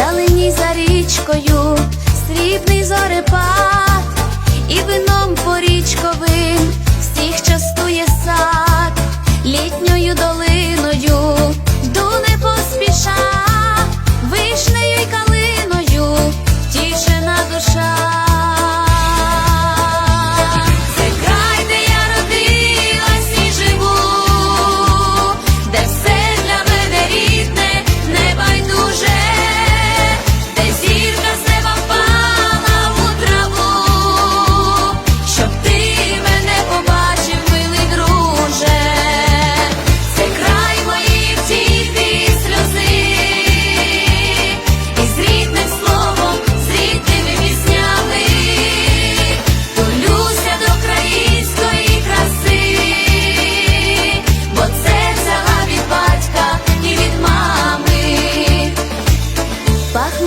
вдалині за річкою, срібний зорепад,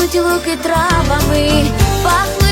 Пахнуть луки травами, пахнуть